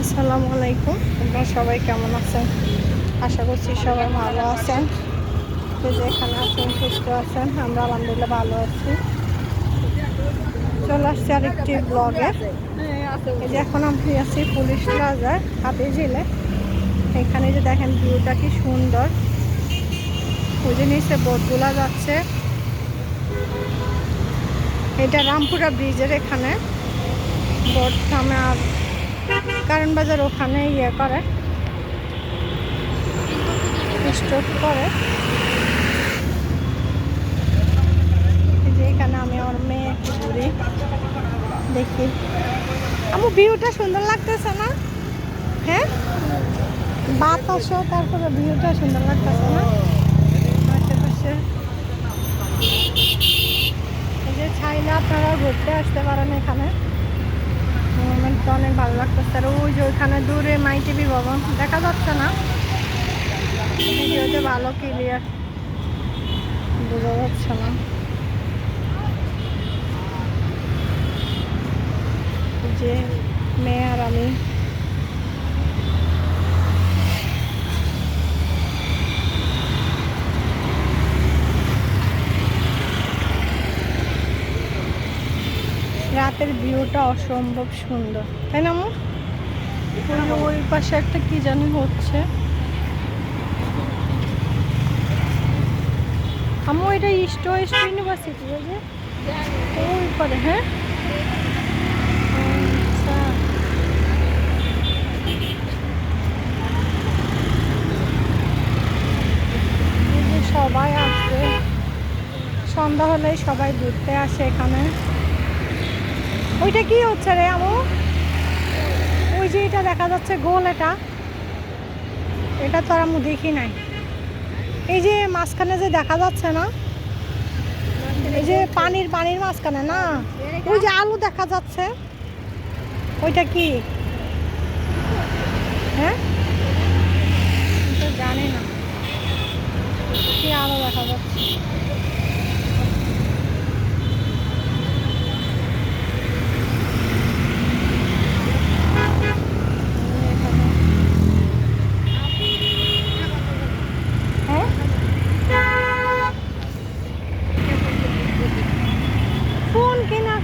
আসসালামু আলাইকুম। আপনারা সবাই কেমন আছেন? আশা করছি সবাই ভালো আছেন। তো যেখানে আছেন, সুস্থ আছেন। আমরা আলহামদুলিল্লাহ ভালো আছি। চলে আসছি আরেকটি ব্লগে এই যে এখন আমি আছি পুলিশ প্লাজার হাতে ঝিলে। এখানে যে দেখেন ভিউটা কি সুন্দর। ওই যে নিচে বোটগুলা যাচ্ছে। এটা রামপুরা ব্রিজের এখানে। বোট আর কারণ বাজার ওখানে ইয়ে করে। স্টোর করে। এখানে আমি আমার মেয়ে একটু ঘুরি। দেখি। আমার ভিউটা সুন্দর লাগতেছে না? হ্যাঁ? বাতাসও, তারপরে ভিউটা সুন্দর লাগতেছে না? আশেপাশে। এই যে চাইলে আপনারা ঘুরতে আসতে পারেন এখানে। অনেক ভালো লাগতেছে। আর ওই যে ওইখানে দূরে মাই টিভি ভবন, দেখা যাচ্ছে না? ভিডিওতে ভালো ক্লিয়ার বোঝা যাচ্ছে না। যে মেয়ে আর আমি রাতের ভিউটা অসম্ভব সুন্দর, তাই না আমু ওই পাশে একটা কি জানি হচ্ছে। আমু এটা ইস্ট ওয়েস্ট ইউনিভার্সিটি ওই ওই পরে হ্যাঁ? আচ্ছা। সবাই আসবে। সন্ধ্যা হলেই সবাই ঘুরতে আসে এখানে। ওইটা কি হচ্ছে রে আমু? ওই যে এটা দেখা যাচ্ছে গোল এটা। এটা তো আর আমি দেখি নাই। এই যে মাঝখানে যে দেখা যাচ্ছে না, এই যে পানির পানির মাঝখানে না, ওই যে আলু দেখা যাচ্ছে। ওইটা কি? হ্যাঁ? জানি না। কি আলু দেখা যাচ্ছে হ্যাঁ ফোন কিনা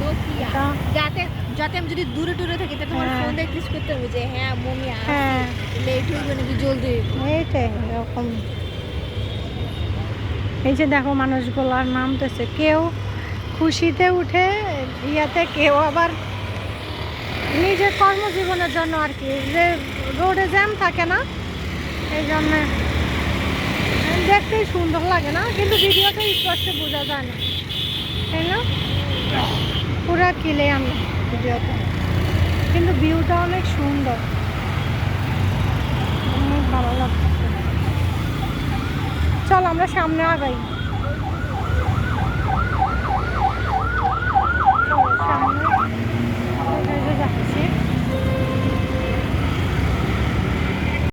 নোকিয়া। যাতে যাতে আমি যদি দূরে দূরে থাকি তাহলে তোমার হ্যাঁ। ফোন দিয়ে ক্লিক করতে হবে যে হ্যাঁ মমি হ্যাঁ। লেট হইবে নাকি জলদি এইটাই এরকম। এই যে দেখো মানুষগুলার নামতেছে কেউ খুশিতে উঠে ইয়াতে কেউ আবার নিজের কর্মজীবনের জন্য আর কি। যে রোডে জ্যাম থাকে না এই জন্যে দেখতেই সুন্দর লাগে না কিন্তু ভিডিওতে স্পষ্ট বোঝা যায় না। তাই না? পুরা কিলে আমরা ভিডিওতে। কিন্তু ভিউটা অনেক সুন্দর। অনেক ভালো লাগছে। চল, আমরা সামনে আগাই।